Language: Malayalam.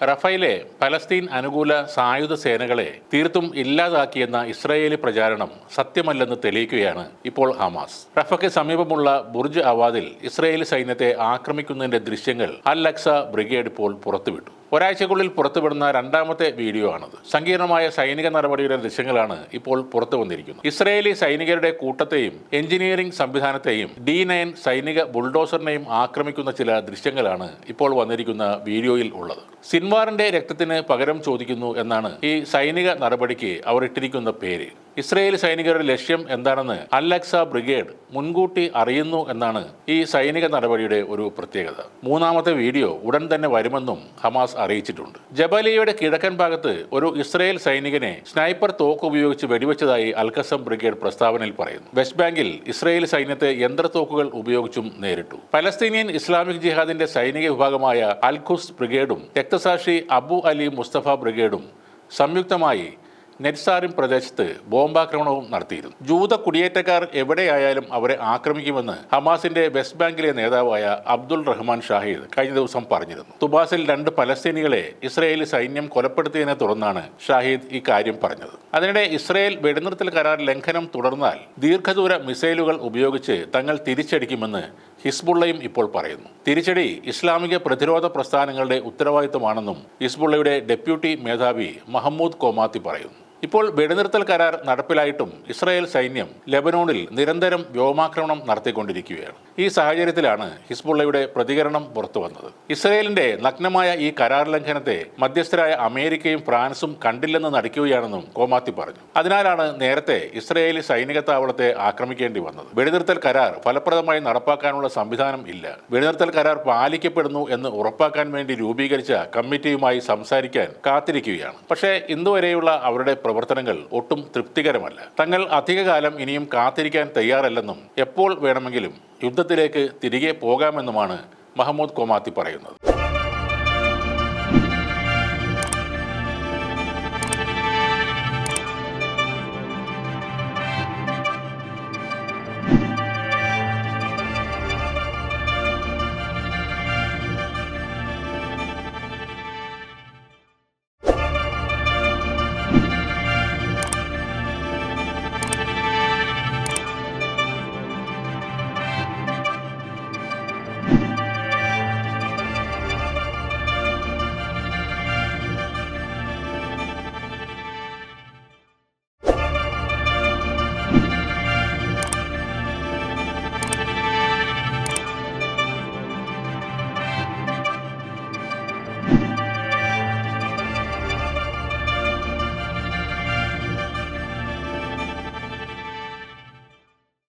റഫൈലെ പലസ്തീൻ അനുകൂല സായുധ സേനകളെ തീർത്തും ഇല്ലാതാക്കിയെന്ന ഇസ്രായേലി പ്രചാരണം സത്യമല്ലെന്ന് തെളിയിക്കുകയാണ് ഇപ്പോൾ ഹമാസ്. റഫയ്ക്ക് സമീപമുള്ള ബുർജ് അവാദിൽ ഇസ്രായേലി സൈന്യത്തെ ആക്രമിക്കുന്നതിന്റെ ദൃശ്യങ്ങൾ അൽ അക്സ ബ്രിഗേഡ് ഇപ്പോൾ പുറത്തുവിട്ടു. ഒരാഴ്ചക്കുള്ളിൽ പുറത്തുവിടുന്ന രണ്ടാമത്തെ വീഡിയോ ആണത് സങ്കീർണമായ സൈനിക നടപടിയുടെ ദൃശ്യങ്ങളാണ് ഇപ്പോൾ പുറത്തു വന്നിരിക്കുന്നത് ഇസ്രയേലി സൈനികരുടെ കൂട്ടത്തെയും എഞ്ചിനീയറിംഗ് സംവിധാനത്തെയും ഡി നയൻ സൈനിക ബുൾഡോസറിനെയും ആക്രമിക്കുന്ന ചില ദൃശ്യങ്ങളാണ് ഇപ്പോൾ വന്നിരിക്കുന്ന വീഡിയോയിൽ ഉള്ളത്. സിൻവാറിന്റെ രക്തത്തിന് പകരം ചോദിക്കുന്നു എന്നാണ് ഈ സൈനിക നടപടിക്ക് അവർ ഇട്ടിരിക്കുന്ന പേര്. ഇസ്രായേൽ സൈനികരുടെ ലക്ഷ്യം എന്താണെന്ന് അല്ലക്സ ബ്രിഗേഡ് മുൻകൂട്ടി അറിയുന്നു എന്നാണ് ഈ സൈനിക നടപടിയുടെ ഒരു പ്രത്യേകത. മൂന്നാമത്തെ വീഡിയോ ഉടൻ തന്നെ വരുമെന്നും ഹമാസ് അറിയിച്ചിട്ടുണ്ട്. ജബലിയയുടെ കിഴക്കൻ ഭാഗത്ത് ഒരു ഇസ്രയേൽ സൈനികനെ സ്നൈപ്പർ തോക്ക് ഉപയോഗിച്ച് വെടിവെച്ചതായി അൽക്കസം ബ്രിഗേഡ് പ്രസ്താവനയിൽ പറയുന്നു. വെസ്റ്റ് ബാങ്കിൽ ഇസ്രയേൽ സൈന്യത്തെ യന്ത്രത്തോക്കുകൾ ഉപയോഗിച്ചും നേരിട്ടു. പലസ്തീനിയൻ ഇസ്ലാമിക് ജിഹാദിന്റെ സൈനിക വിഭാഗമായ അൽഖുസ് ബ്രിഗേഡും രക്തസാക്ഷി അബു അലി മുസ്തഫ ബ്രിഗേഡും സംയുക്തമായി നെറ്റ്സാറിം പ്രദേശത്ത് ബോംബാക്രമണവും നടത്തിയിരുന്നു. ജൂത കുടിയേറ്റക്കാർ എവിടെയായാലും അവരെ ആക്രമിക്കുമെന്ന് ഹമാസിന്റെ വെസ്റ്റ് ബാങ്കിലെ നേതാവായ അബ്ദുൾ റഹ്മാൻ ഷാഹിദ് കഴിഞ്ഞ ദിവസം പറഞ്ഞിരുന്നു. തുബാസിൽ രണ്ട് പലസ്തീനികളെ ഇസ്രയേലി സൈന്യം കൊലപ്പെടുത്തിയതിനെ തുടർന്നാണ് ഷാഹിദ് ഇക്കാര്യം പറഞ്ഞത്. അതിനിടെ ഇസ്രയേൽ വെടിനിർത്തൽ കരാർ ലംഘനം തുടർന്നാൽ ദീർഘദൂര മിസൈലുകൾ ഉപയോഗിച്ച് തങ്ങൾ തിരിച്ചടിക്കുമെന്ന് ഹിസ്ബുള്ളയും ഇപ്പോൾ പറയുന്നു. തിരിച്ചടി ഇസ്ലാമിക പ്രതിരോധ പ്രസ്ഥാനങ്ങളുടെ ഉത്തരവാദിത്തമാണെന്നും ഹിസ്ബുള്ളയുടെ ഡെപ്യൂട്ടി മേധാവി മഹമ്മൂദ് കോമാത്തി പറയുന്നു. ഇപ്പോൾ വെടിനിർത്തൽ കരാർ നടപ്പിലായിട്ടും ഇസ്രായേൽ സൈന്യം ലെബനോണിൽ നിരന്തരം വ്യോമാക്രമണം നടത്തിക്കൊണ്ടിരിക്കുകയാണ്. ഈ സാഹചര്യത്തിലാണ് ഹിസ്ബുള്ളയുടെ പ്രതികരണം പുറത്തു വന്നത്. ഇസ്രായേലിന്റെ നഗ്നമായ ഈ കരാർ ലംഘനത്തെ മധ്യസ്ഥരായ അമേരിക്കയും ഫ്രാൻസും കണ്ടില്ലെന്ന് നടിക്കുകയാണെന്നും കോമാത്തി പറഞ്ഞു. അതിനാലാണ് നേരത്തെ ഇസ്രായേലി സൈനിക താവളത്തെ ആക്രമിക്കേണ്ടി വന്നത്. വെടിനിർത്തൽ കരാർ ഫലപ്രദമായി നടപ്പാക്കാനുള്ള സംവിധാനം ഇല്ല. വെടിനിർത്തൽ കരാർ പാലിക്കപ്പെടുന്നു എന്ന് ഉറപ്പാക്കാൻ വേണ്ടി രൂപീകരിച്ച കമ്മിറ്റിയുമായി സംസാരിക്കാൻ കാത്തിരിക്കുകയാണ്. പക്ഷേ ഇന്നുവരെയുള്ള അവരുടെ പ്രവർത്തനങ്ങൾ ഒട്ടും തൃപ്തികരമല്ല. തങ്ങൾ അധികകാലം ഇനിയും കാത്തിരിക്കാൻ തയ്യാറല്ലെന്നും എപ്പോൾ വേണമെങ്കിലും യുദ്ധത്തിലേക്ക് തിരികെ പോകാമെന്നുമാണ് മഹമ്മൂദ് കൊമാത്തി പറയുന്നത്.